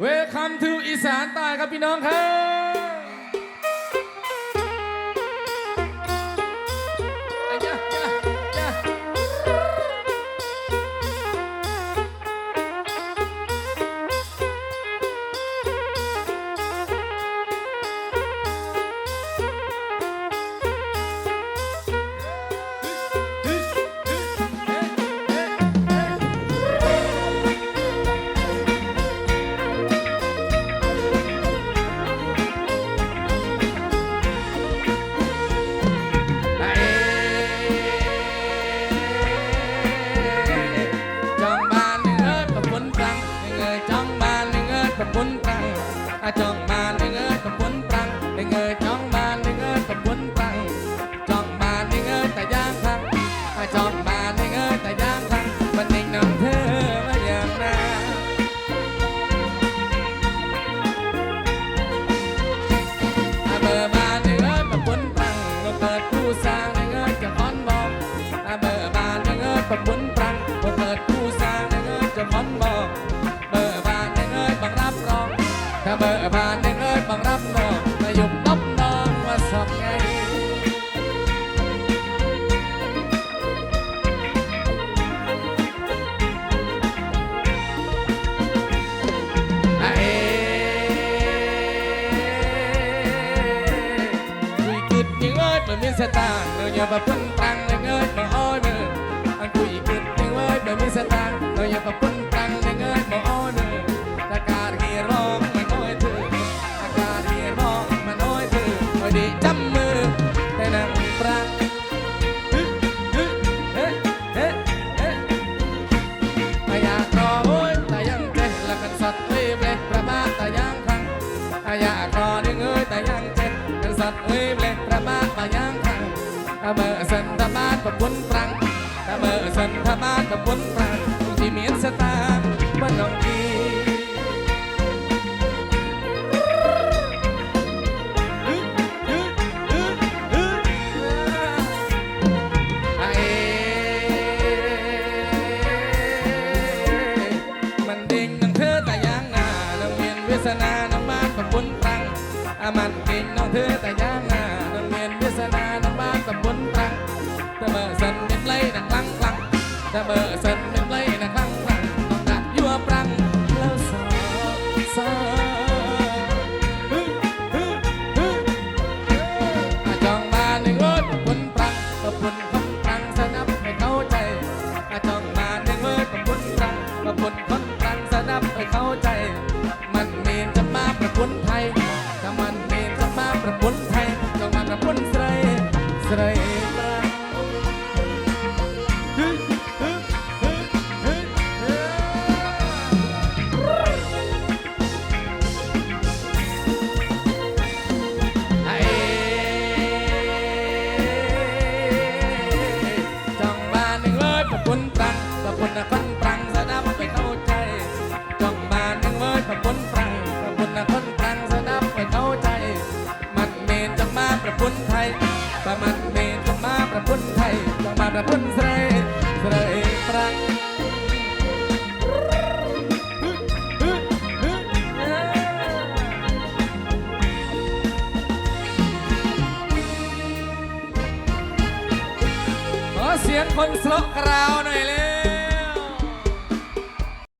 เวลคัมทูอีสานใต้ครับพี่น้องครับ นึ่งเอิดกับปุนตรังอาจองมาเลยเงินกับปุนตรัง เบอร์มาหนึ่งเอิญบังรับรองนายกนบน้องว่าสอบไงมีสตางค์เราอย่ามาพึ่งตังค์ยังเอ้ยมาอ้อยมืออันคุยกึดยังเอ้ยมันมีสตางค์เราอย่ามาพึ่ง รางฮึฮึเฮ้เฮ้เฮ้ไม่อยากรอโอ้ยแต่ยังเจ็ดแล้วกันสัตว์เว้ยเบลประมาทแต่ยังครั้งอะอยากรอดึงเอ้ยแต่ยังเจ็ดกันสัตว์เว้ยเบลประมาทแต่ยังครั้งถ้าเมื่อสันธบาตประพุนปรังถ้าเมื่อสันธบาตประพุนปรังที่มีสตางค์บ้านน้องกีฮึ เก่งน้องเธอแต่ยังหน้าน้องเมียนเวสนาน้องบ้านกับบุญตังถ้าเบอร์สันเป็นไรนักลังลังถ้าเบอร์สันเป็นไรนักลังลังน้องดักยัวปรังแล้วสอสอฮึฮึฮึอาจองมาหนึ่งรถบุญปรังกับบุญคนปรังสนับให้เข้าใจอาจองมาในเมื่อสมบุญตังกับบุญคนตังสนับไปเข้าใจ มันมนจะมาประพุนไทย ส แต่มันเมตมาประพุนไทยต้องมาประพุนสไรสไรปรังขอเสียงคนสละกราวหน่อยเลย